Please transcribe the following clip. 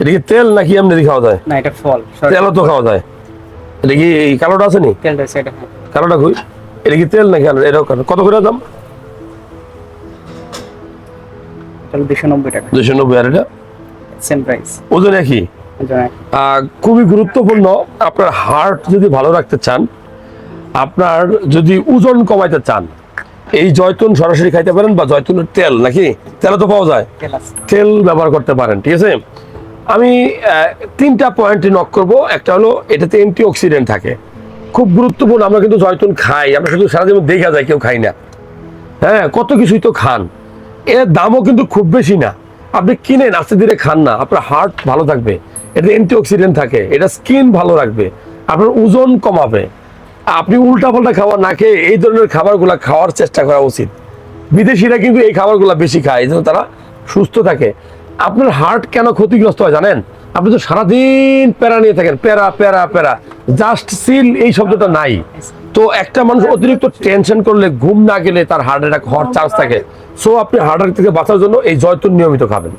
এটা কি তেল নাকি এমনি খাওয়া যায়? না এটা ফল তেলও তো খাওয়া যায়। এটা কি এই কালোটা আছে নি? তেলটা সেটা হ্যাঁ। কালোটা কই? এটা কি তেল নাকি আলু এরকম কত করে দাম? তাহলে দুশো নব্বই টাকা। দুশো নব্বই আর এটা? সেম প্রাইস ওজন একই? খুবই গুরুত্বপূর্ণ। আপনার হার্ট যদি ভালো রাখতে চান আপনার যদি ওজন কমাইতে চান এই জয়তুন সরাসরি খাইতে পারেন বা জয়তুনের তেল নাকি? তেলও তো পাওয়া যায়। তেল ব্যবহার করতে পারেন ঠিক আছে? আমি তিনটা পয়েন্টে নক করব। একটা হলো এটাতে অ্যান্টি অক্সিডেন্ট থাকে। খুব গুরুত্বপূর্ণ আমরা কিন্তু জয়তুন খাই। আমরা শুধু সারা জীবন দেখা যায় কেউ খাই না। হ্যাঁ কত কিছুই তো খান। এর দামও কিন্তু খুব বেশি না। আপনি কিনেন আস্তে ধীরে খান না। আপনার হার্ট ভালো থাকবে। এটা অ্যান্টি অক্সিডেন্ট থাকে। এটা স্কিন ভালো রাখবে। আপনার ওজন কমাবে। আপনি উল্টা পাল্টা খাবার না খেয়ে এই ধরনের খাবারগুলো খাওয়ার চেষ্টা করা উচিত। বিদেশিরা কিন্তু এই খাবারগুলো বেশি খায়, এই জন্য তারা সুস্থ থাকে। আপনার হার্ট কেন ক্ষতিগ্রস্ত হয় জানেন? আপনি তো সারাদিন প্যারা নিয়ে থাকেন, প্যারা প্যারা প্যারা। জাস্ট সিল এই শব্দটা নাই। তো একটা মানুষ অতিরিক্ত টেনশন করলে, ঘুম না গেলে তার হার্ট অ্যাটাক হওয়ার চান্স থাকে। সো আপনি হার্ট অ্যাটাক থেকে বাঁচার জন্য এই জয়তুন নিয়মিত খাবেন।